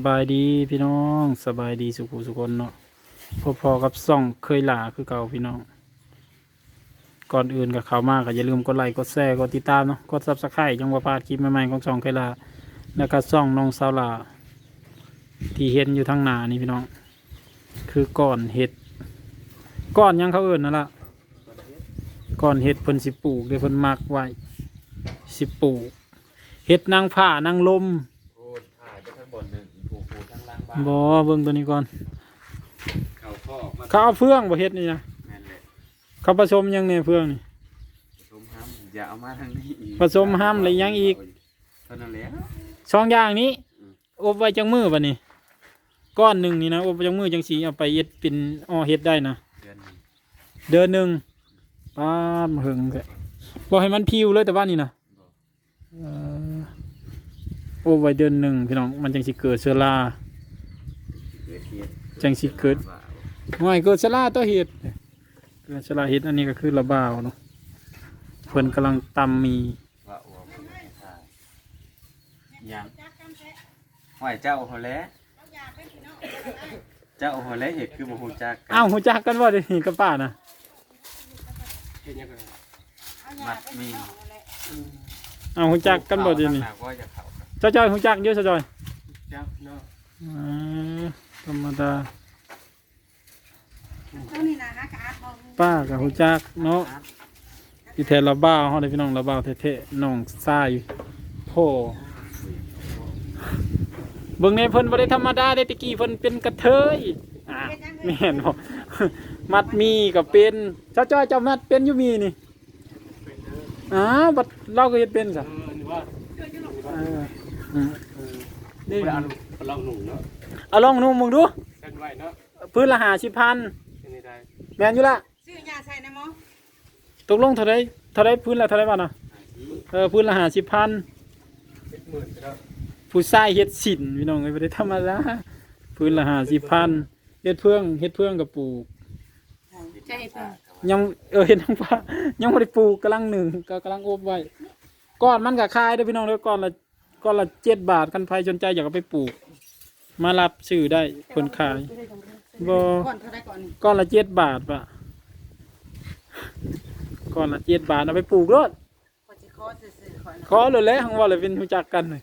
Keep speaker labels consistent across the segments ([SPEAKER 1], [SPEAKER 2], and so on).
[SPEAKER 1] สบายดีพี่น้องสบายดีสุขุสุคนเนาะพอๆกับซ่องเคยหลาคือเก่าพี่น้อง ก่อนอื่นกับเขามากก็อย่าลืมกดไลค์กดแชร์กดติดตามเนาะกดซับสไครต์จังว่าพลาดคลิปใหม่ๆของซ่องเคยหลาแล้วก็ซ่องน้องสาวหลาที่เห็นอยู่ทางหน้านี่พี่น้อง คือก่อนเห็ดก้อนยังเขาเอื่นนั่นละก้อนเห็ดเพิ่นสิปลูกเดี๋ยวเพิ่นมักไว้สิปลูกเห็ดนางผ้านางลม
[SPEAKER 2] บ้าน
[SPEAKER 1] บอเบิ่งตัวนี้ก่อน
[SPEAKER 2] เขาข้อมา
[SPEAKER 1] เขาเอาเฟืองบ่เฮ็ดนี่นะ
[SPEAKER 2] แม่นเลย
[SPEAKER 1] เขาผสมหยังเนี่ยเฟืองนี่
[SPEAKER 2] ผสมห้ามอย่าเอามาทางนี้อีก
[SPEAKER 1] ผสมห้ามอะไรยังอีก
[SPEAKER 2] เท่านั้นแหละ
[SPEAKER 1] สองอย่างนี้
[SPEAKER 2] อืม
[SPEAKER 1] อบไว้จังมือบัดนี้ ก้อนหนึ่งนี่นะอบไว้จังมือจังสีเอาไปเฮ็ดเป็นอ้อเฮ็ดได้นะ
[SPEAKER 2] เดือนหนึ่ง
[SPEAKER 1] เดือนหนึ่งป้าดมาหึงแท้บ่ให้มันพิวเลยแต่ว่านี่นะ
[SPEAKER 2] บอก
[SPEAKER 1] เอ่ออบไว้เดือนหนึ่งพี่น้องมันจังสิเกิดเชื้อรา
[SPEAKER 2] เกิดเหตุ
[SPEAKER 1] จังสิเกิด
[SPEAKER 2] ว่า
[SPEAKER 1] ห่วยเกิดเชื้อราตัวเห็ดเกิดเชื้อราเห็ดอันนี้ก็คือระบาวเนาะเพิ่นกำลังตำมี
[SPEAKER 2] ว่าอ้วกไม่ได้ถ่ายยังหอยเจ้าหัวแหล้เจ้าหัวแหล้เห็ดคือบ่ฮู้จักกั
[SPEAKER 1] อ้าวหูจักกันว่าเดี๋ยวนี้กับป้านะ
[SPEAKER 2] มัดมี
[SPEAKER 1] อ้าวหูจักกันบ่เดี๋ยวนี้
[SPEAKER 2] ข้างหาก็จะเข้ากัน
[SPEAKER 1] เจ้าจอยหูจักเยอะเจ้าจอย
[SPEAKER 2] จับเนาะ
[SPEAKER 1] อ่า ธรรมดา
[SPEAKER 3] เอานี่นะนะกอาดบอก
[SPEAKER 1] ป้ากับหูจักเนาะที่แท้ระบ้าวเฮาได้พี่น้องระบ้าวแท้ๆน้องทรายโพเบิ่งในเพิ่นบ่ได้ธรรมดาได้ตะกี้เพิ่นเป็นกระเทยอ่าแม่นบ่มัดมีก็เป็นเจ้าจ้อยเจ้ามัดเป็นอยู่มีนี่อ้าวบัดเราก็เฮ็ดเป็นซะเอออืมนี่
[SPEAKER 4] เอาลองหนุ่มเนาะ
[SPEAKER 1] เอาลองนุ่มมึงดู
[SPEAKER 4] เส้นไว้เนาะ
[SPEAKER 1] พื้นละหาสิพัน
[SPEAKER 4] เส้นนี้ได้
[SPEAKER 1] แมนอยู่ละ
[SPEAKER 3] ซื้อยาใส่นะหมอ
[SPEAKER 1] ตกลงเท่าไรเท่าไรพื้นละเท่าไรบ้างนะเออพื้นละหาสิพัน
[SPEAKER 4] เจ็ดหมื่นก็ได้
[SPEAKER 1] ผู้ชายเฮ็ดสินพี่น้องเอ้ยไม่ได้ธรรมดาพื้นละหาสิพันเฮ็ดเพื่องเฮ็ดเพื่องกับปลูก
[SPEAKER 3] ใช่ป่ะ
[SPEAKER 1] ยังเออเห็นทั้งฟ้ายังไม่ได้ปลูกกำลังหนึ่งก็กำลังอบไว้ก้อนมันกับคายเด้อพี่น้องเด้อก้อนละก้อนละเจ็ดบาทกันใครสนใจอยากเอาไปปลูก มารับซื้อได้คนขายบ่
[SPEAKER 3] ก่อนเท่าไรก่อนนี่
[SPEAKER 1] ก้อนละเจ็ดบาทปะก้อนละเจ็ดบาทเอาไปปลูกรถ
[SPEAKER 3] ก่อนจะคอซื่อๆก่อน
[SPEAKER 1] ขอเลยแหล้วของว่าเลยเป็นรู้จักกันเลย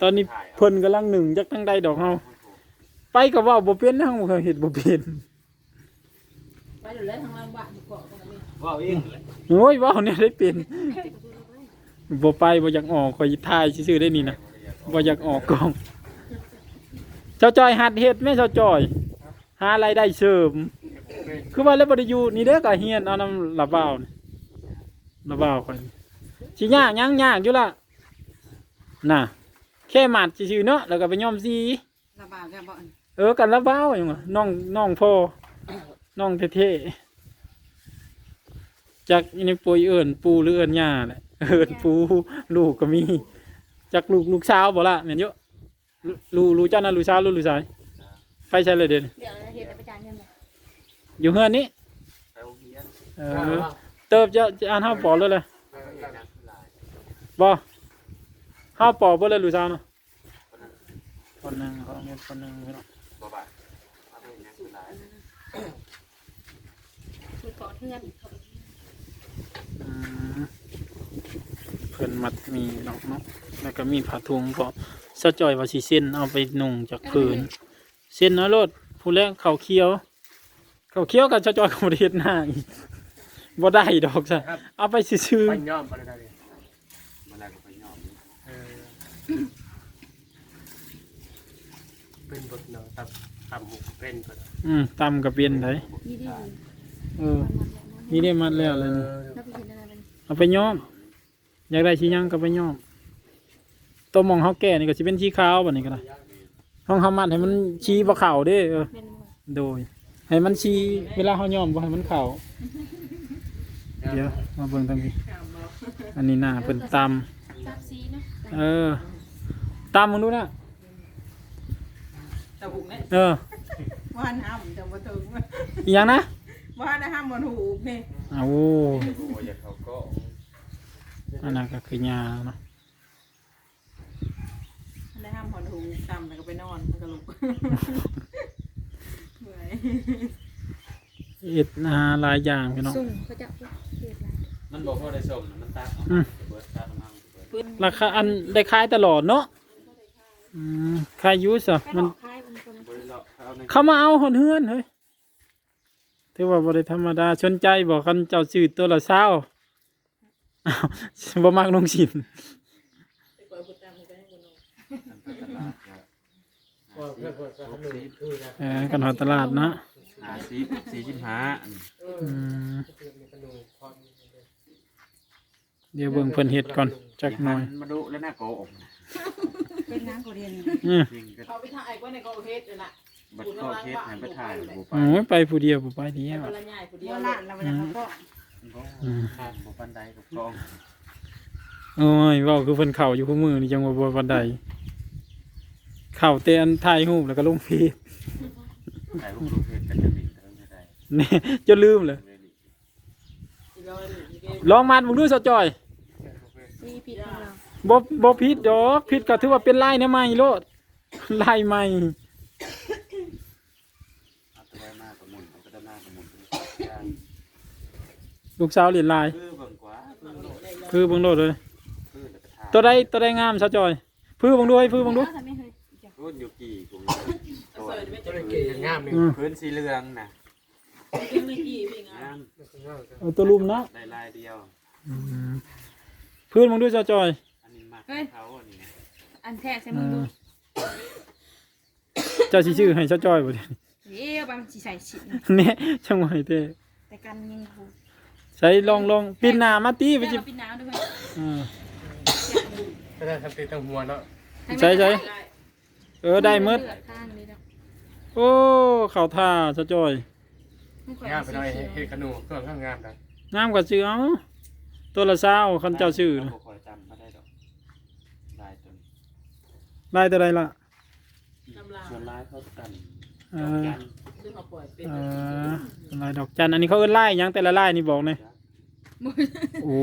[SPEAKER 1] ตอนนี้เพิ่นกำลังหนึ่งจักทั้งใดดอกเฮาไปกับว่าบ่เป็นทั้งบ่เคยเห็นบ่เป็น
[SPEAKER 3] ไปอยู่แล้วทางล่างบ้านดีกว่าตรงนี้
[SPEAKER 2] ว้าวเองแหละ
[SPEAKER 1] โอ้ยเว่าเนี่ยได้เป็น บ่ไปบ่อยากออกคอยถ่ายซื่อๆได้นี่นะบ่อยากออกกล้องเจ้าจอยหัดเฮ็ดแม่เจ้าจอย หารายได้เสริม คือว่าแล้วบ่ได้อยู่นี่เด้อก็เฮียนเอานำระบ่าวนี่ระบ่าวค่อยสิยากยังยากอยู่ล่ะน่ะแค่หมัดซื่อๆเนาะแล้วก็ไปย้อมสี
[SPEAKER 3] ระบาดกันบ่อน
[SPEAKER 1] เออกันระบ่าวหยังวะน้องน้องพ่อน้องเท่ๆจักอีนี่ปุยเอิ้นปูหรือเอิ้นย่าแหละ เอิ้นปูลูกก็มีจักลูกลูกสาวบ่ล่ะแม่นอยู่ลูกลูกเจ้านั่นลูกสาวหรือลูกชายใครใช่เลยเด่น
[SPEAKER 3] เดี๋ยวเฮ็ดไปจานยังไง
[SPEAKER 1] อยู่เฮือนนี้
[SPEAKER 2] ไปโรงเรียน
[SPEAKER 1] เออเติบจะจะอ่านห้าปอเลยเลยบอห้าปอเพื่อเลยลูกสาวเนาะคนหนึ่งคนหนึ่งคนหนึ่งพี่น้อง
[SPEAKER 2] บ่บ่าเอาไปยังคือหลาย
[SPEAKER 3] คือเกาะเทือน
[SPEAKER 1] อืมเพิ่นมัดมีเนาะเนาะแล้วก็มีผ้าถุงก็สะจ่อยว่าสิเส้นเอาไปนุ่งจากพื้นเส้นน้อยโลดผู้แรกเขาวเคี้ยว เขาวเคี้ยวกับสะจ่อยกับประเทศหน้าอีกบ่ได้ดอกจ้ะเอาไปซื้อ
[SPEAKER 4] ไปย่อมไปได้เลย
[SPEAKER 2] เมื่อไรก็ไปยอม
[SPEAKER 4] เออเป็นบทเนาะตับตับหมูเป็นก็ได้
[SPEAKER 1] ๆอืมตำกับเป็นได
[SPEAKER 3] นี่ดิ
[SPEAKER 1] เออนี่ได้มัดแล้วเลยนี่
[SPEAKER 3] แล้วไปเห็นอะไรมัน
[SPEAKER 1] เอาไปย้อม อยากได้ชียังก็ไปย้อมตัวหมองเขาแก่นี่ก็จะเป็นชีขาวแบบนี้ก็ได้ห้องเขามัดให้มันชีบ่เข่าเด้เออ
[SPEAKER 3] เป็น
[SPEAKER 1] โดย ให้มันชีเวลาเขาย้อมบ่ให้มันเข่าเดี๋ยวมาเบิ่งทางนี้อันนี้หน้าเป็นต
[SPEAKER 3] ซับซีนะำ
[SPEAKER 1] เออตำมึงดูนะ
[SPEAKER 3] ตะบุกเนี่ย
[SPEAKER 1] เออ
[SPEAKER 3] ว่านห้ามจะบ่ถึง
[SPEAKER 1] อีหยังนะ
[SPEAKER 3] ว่านห้ามมันหูนี่
[SPEAKER 1] เอา
[SPEAKER 2] โอ้ยอยากเขาก็
[SPEAKER 1] อันนั้นก็คือยาเนาะ
[SPEAKER 3] ได้ห้ามหอนหูซ้ำแล้วก็ไปนอนมันก็ลุก
[SPEAKER 1] เหนื่อยอิดนาลายอย่างพี่น้อง
[SPEAKER 5] สุ่มเขาจะเก็บแล้ว
[SPEAKER 2] มันบอกว่าได้ส่งมันตาอืมน
[SPEAKER 1] ราคาอันได้ขายตลอดเนาะอืมขายยูสอะมัน
[SPEAKER 2] เขา
[SPEAKER 1] มาเอาหอนเฮือนเฮ้ยที่ว่าบริธรรมดาชนใจบอกกันเจ้าสื่อตัวละเศร้า อ้าวบ่มักลงสิน
[SPEAKER 3] ไปเปิดบุตรตามไปให้คนนอน
[SPEAKER 2] มันก็
[SPEAKER 4] ว่าเพื่อเพื่อนก็ทำหนึ่งคือนะ
[SPEAKER 1] เออกันหอตลาดนะ
[SPEAKER 2] หาสิบสี่สิบห้าอัน
[SPEAKER 1] อืม
[SPEAKER 4] เพื่อมีขนมพร
[SPEAKER 1] เดี๋ยวเบิ่งเพิ่นเฮ็ดก่อนจักหน่อย
[SPEAKER 2] มาดูแล้วหน้าโกอก
[SPEAKER 5] เป็นน้ำเขาเรียน
[SPEAKER 1] อืม
[SPEAKER 2] จริงก็
[SPEAKER 3] เขาไปถ่ายไว้ในกองเพชรเลยล่ะ
[SPEAKER 2] บัดข้อเคสให้ไปถ่ายบ่ไป
[SPEAKER 1] โอ้ยไปผู้เดียวบ่ไปเดียว
[SPEAKER 3] คนละใหญ่คนเดี
[SPEAKER 5] เดี
[SPEAKER 3] ย
[SPEAKER 5] วละเราเวลาเขาก็
[SPEAKER 1] อืม
[SPEAKER 2] ทานบ่ปันใดกับกอง
[SPEAKER 1] โอ้ยเว้าคือเพิ่นเข้าอยู่คู่มือนี่จังว่าบ่ปานใดเข้าแต่อันถ่ายรูปแล้วก็ลงฟีด
[SPEAKER 2] ถ่ายรูปลงเพจกันจะบินก็ไม่ได้
[SPEAKER 1] แนี่จนลืมเลย
[SPEAKER 2] เลยดิ
[SPEAKER 1] ลองมันมึงดูซะจอย
[SPEAKER 5] มีผิดของเรา
[SPEAKER 1] บ่บ่ผิดดอกผิดก็ถือว่าเป็นลายแนวใหม่โลดลายใหม่
[SPEAKER 2] เอาตัวหน้ากระมุนเอาตัวหน้ากระมุนย่าง
[SPEAKER 1] ลูกสาวเรียนลาย
[SPEAKER 2] คือเบิ่งกว่าคือโลด
[SPEAKER 1] คือเบิ่งโลดเลย
[SPEAKER 2] คือแล้วก็ถ่าย
[SPEAKER 1] ตัวใดตัวใดงามซะจอยพื้อเบิ่งดูให้พื้อเบิ่งดู
[SPEAKER 5] ทำไม่เคย
[SPEAKER 2] รุ่นยูกิกูตัว
[SPEAKER 3] เสิร์ฟไม่
[SPEAKER 4] ก็
[SPEAKER 3] จะ
[SPEAKER 4] เลย
[SPEAKER 3] เก
[SPEAKER 4] เก่งงามนี่
[SPEAKER 1] อืม
[SPEAKER 2] พื้นสีเหลืองน่ะ
[SPEAKER 3] ยังไม่กี่พี่งางา
[SPEAKER 2] ม
[SPEAKER 4] งาม
[SPEAKER 1] เอาตัวลุมนะ
[SPEAKER 2] ได้ลายเดียว
[SPEAKER 1] พื้นเบิ่งดูซะจอย
[SPEAKER 2] อันนี้มากเขาอันนี้
[SPEAKER 5] อันแท้ใส่มือดู
[SPEAKER 1] เจ้าสิชื่อให้ซะจอยบ่เด้
[SPEAKER 5] เอ๊ะบางสีใส่ฉิน
[SPEAKER 1] เนี่ยจังหวะเด้
[SPEAKER 5] แต่กันยังผู
[SPEAKER 1] ใส่ลองลองปินหน้ามาตีไป
[SPEAKER 5] ไป
[SPEAKER 1] จิ
[SPEAKER 5] จิบน้ำด้วย
[SPEAKER 1] อ่า
[SPEAKER 4] ก็ได้ทำตีตั้งหัวเนาะ
[SPEAKER 1] ใช่ใช่เออได้หมด
[SPEAKER 5] ข้างนี้แล้ว
[SPEAKER 1] โอ้เข้าท่าซะจอย
[SPEAKER 4] งามไปหน่อยเฮ็ดขนมเครื่องข้างงามได้
[SPEAKER 1] งามกว่าชื่อเอาตัวละ20คันเจ้าชื่อ
[SPEAKER 2] บ่
[SPEAKER 1] นะ
[SPEAKER 2] คอยจำบ่ได้ดอกลายตัวนี้
[SPEAKER 1] ลายตัวใดล่ะ
[SPEAKER 3] น้ำลาย
[SPEAKER 2] ส่วนลายเขากัน
[SPEAKER 1] เอ
[SPEAKER 2] ดอก
[SPEAKER 1] อ
[SPEAKER 2] จัน
[SPEAKER 3] ซึ่งเขาปล่อยเป็น
[SPEAKER 1] เออลายดอกจันอันนี้เขาเอิ้นลายหยังแต่ละลายนี่บอกหน่อย โอ้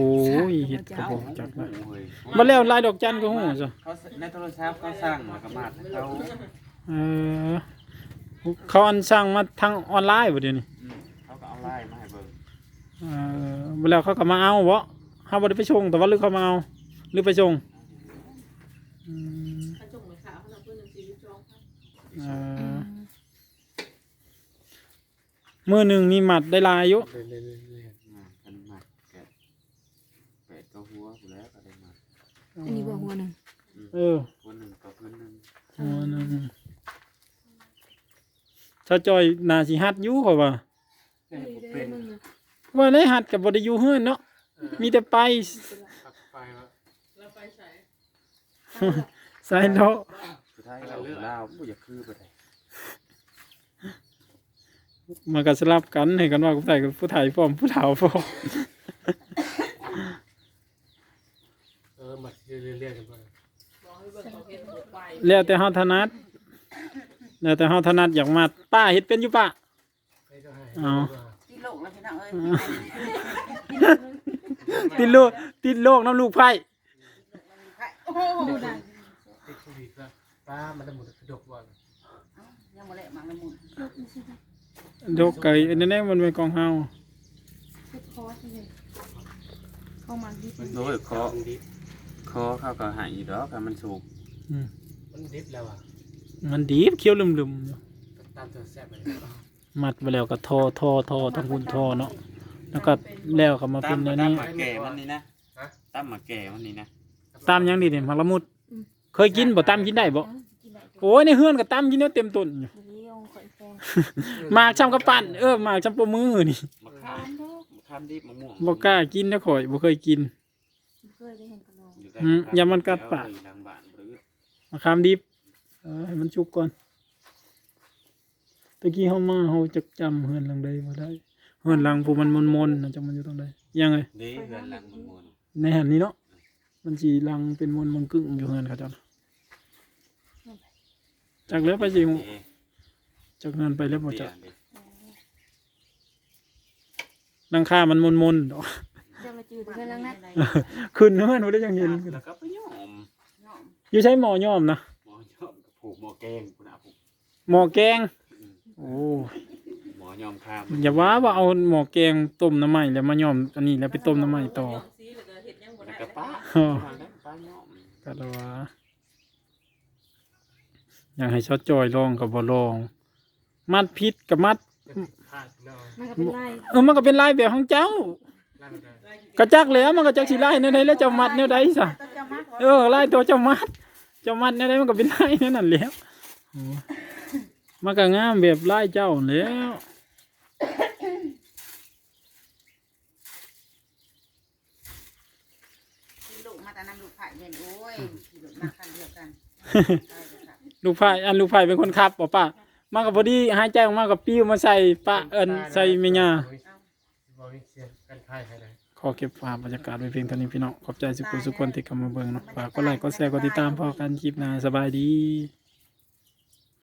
[SPEAKER 1] ยเฮ็ดกระบอกจักลาย
[SPEAKER 2] โอ้ย
[SPEAKER 1] บ่แล้วลายดอกจันก็ฮู้จ้ะ
[SPEAKER 2] เขาในโทรศัพท์เขาสร้างแล้วก็มาดเขา
[SPEAKER 1] เออเขาอันสั่งมาทางออนไลน์บ่เดี๋ยวนี้
[SPEAKER 2] อืมเขาก็เอาลายมาให้เบิ่ง
[SPEAKER 1] เออบ่แล้วเขาก็มาเอาบ่เฮาบ่ได้ไปส่งแต่ว่าหรือเขามาเอาหรือไปส่งอืม
[SPEAKER 3] ถ้าจงไม่ขาเขาทำเพื่อนหนึ่งสี่สิบสองพัน
[SPEAKER 1] เออมื้อหนึงมีหมัดได้หลายอยู่
[SPEAKER 4] เรื่อยๆ
[SPEAKER 2] มากันมาแกะแปดก็หั วกูแล้วก็ได้มา
[SPEAKER 5] อันนี้บอกหัวหนึ่ง
[SPEAKER 1] เออ
[SPEAKER 2] คนหนึ่งกับคนหนึ่ง
[SPEAKER 1] หัวหนึงถ้าจอยน่าสิฮัดอยู่เขาว่า
[SPEAKER 2] แกะบ่เป็น
[SPEAKER 1] ว่าได้หัดกับบไดิยูเฮือนเนาะมีแต่ไป
[SPEAKER 4] ขับไปว่า
[SPEAKER 3] แล้วไปใส่
[SPEAKER 1] สายเลาะ
[SPEAKER 2] สุดท้ายเราลาวบ่อยากคือไปได้
[SPEAKER 1] มันก็สลับกันให้กันว่าผู้ไทยกับผู้ไทยพร้อมผู้เฒ่าพร้อม
[SPEAKER 4] เออมา เรื่อยๆกันไป
[SPEAKER 3] บอกให้เบิ่งเขาเพชรหมดไป
[SPEAKER 1] แล้วแต่เฮาถนัดแล้วแต่เฮาถนัดอยากมาป้าเฮ็ดเป็นอยู่ป้า
[SPEAKER 4] ให้ก็ให้
[SPEAKER 1] เอา
[SPEAKER 6] ที่โลกแล้วพี่น้องเอ้ย
[SPEAKER 1] ติดโลกติดโลกน้ำลูกไผ่
[SPEAKER 5] โอ้โหได้
[SPEAKER 4] ติดโควิดล้วป้ามันจะหมดกระดกบ่อน
[SPEAKER 6] ยังมาเละมังละมุน
[SPEAKER 1] โดกไก่อันนั้นแน่มันเป็นกองเฮา
[SPEAKER 5] ชุดคอใช่ไหมเข้ามาดิ
[SPEAKER 2] มันโดยคอ
[SPEAKER 4] มันดิ
[SPEAKER 2] คอเขาก็ใหายดอกให้มันสุก
[SPEAKER 1] อืม
[SPEAKER 4] มันดิบแล้วอะ
[SPEAKER 1] มันดีบเคี้ยวลืมๆอยู่
[SPEAKER 4] ตามตัวแซ่บไป
[SPEAKER 1] มัดไปแล้วก็ทอทอทอทั้งหุ่นทอเนาะแล้วก็แล้วก็มาเป็นอัน
[SPEAKER 2] ตาม
[SPEAKER 1] นี้
[SPEAKER 2] หมาแก่มันนี่นะตามหมาแก่มันนี่นะ
[SPEAKER 1] ตามหยังดีเนี่ยมักละมุดเคยกินบ่ตามกินได้บ่
[SPEAKER 5] กินได้
[SPEAKER 1] โอ้ยในเฮือนก็ตามกินเนาะเต็มต้นอยู่
[SPEAKER 5] เลี้ยวข่อยแฟน
[SPEAKER 1] หมากชำกระปั่นเออหมากชำปมือนี่
[SPEAKER 2] มะขามมะขามดิบมะม่วง
[SPEAKER 1] บ่กล้ากินนะข่อยบ่เคยกิน
[SPEAKER 5] เคยได้เห็นกระโหลก
[SPEAKER 2] อยู่ใกล้
[SPEAKER 1] อืมอย่ามันกัดปาก
[SPEAKER 2] อยู่หลังบ้านหรือ
[SPEAKER 1] มะขามดิบเออให้มันชุกก่อนตะกี้เฮามาเฮาจักจำเฮือนหลังใดบ่ได้เฮือนหลังผู้มันมนๆน่ะจังมันอยู่ตรงใดยังไง
[SPEAKER 2] เด้เฮือนหลังมันมน
[SPEAKER 1] ในหันนี้เนาะมันสิหลังเป็นมนมังกึ่งอยู่เฮือนเขาเจ้าน่ะจากแล้วไปสิ
[SPEAKER 2] เด้
[SPEAKER 1] จากเฮือนไปแล้วบ่
[SPEAKER 2] เด้
[SPEAKER 1] จัก
[SPEAKER 2] เด้
[SPEAKER 1] หลังคามันมนๆดอก
[SPEAKER 5] เจ้าละจืดเพื่อนลังนัด
[SPEAKER 1] ขึ้นเฮือนบ่ได้ยังเห็น
[SPEAKER 2] แล้วก็ไปย่อม
[SPEAKER 6] น้อง
[SPEAKER 1] อยู่ใช้หมอย่อมนะ
[SPEAKER 2] หมอย่อมกับผูกหมอแกงคุณอาผูก
[SPEAKER 1] หมอแกงโอ้ย
[SPEAKER 2] หมอยอมข้าม
[SPEAKER 1] อย่าว่าว่าเอาหมอแกงต้มน้ำมันแล้วมาย่อมอันนี้แล้วไปต้มน้ำมันต่อ
[SPEAKER 3] สีแล้วก็เฮ็ดยังบ่
[SPEAKER 2] แล้
[SPEAKER 3] ได้
[SPEAKER 2] วก็ป้า
[SPEAKER 1] อ๋อ
[SPEAKER 2] ป้าแล้วป้ายอม
[SPEAKER 1] ก็เลยว่าอยากให้ชอดจอยลองกับบ่ลอง มัดพิษกับมัด
[SPEAKER 4] พลาดเนาะ
[SPEAKER 5] มันก็เป็นไร
[SPEAKER 1] เออมันก็เป็นลายแบบของเจ้า
[SPEAKER 4] ลาดได้
[SPEAKER 1] กระจักแล้วมันก็จักสิลายแนวใดแล้วเจ้ามัดแนวใดซะ
[SPEAKER 6] ต้องจะมัด
[SPEAKER 1] เออลายตัวเจ้ามัด เจ้ามัดแนวใดมันก็เป็นลายแนั่นนั่นแล้วมันก็งามแบบลายเจ้าแล้ว
[SPEAKER 6] ลูกไผ่เนี่ยโอ้ยขี่รถมาคัน
[SPEAKER 1] ลูกไผ่อันลูกไผ่เป็นคนขับบ่ะป้ามันก็พอดีหายใจออกมากับปิ้วมาใส่ป้าเอิ้นใส่เมียา
[SPEAKER 4] บริเสียกันไพ่ให้ได้
[SPEAKER 1] ขอเก็บภาพบรรยากาศไว้เพียงเท่านี้พี่น้องขอบใจสุขุสุขคนที่กำมาเบิ่งเนาะฝากกดไลค์กดแชร์กดติดตามพอกันคลิปหน้าสบายดี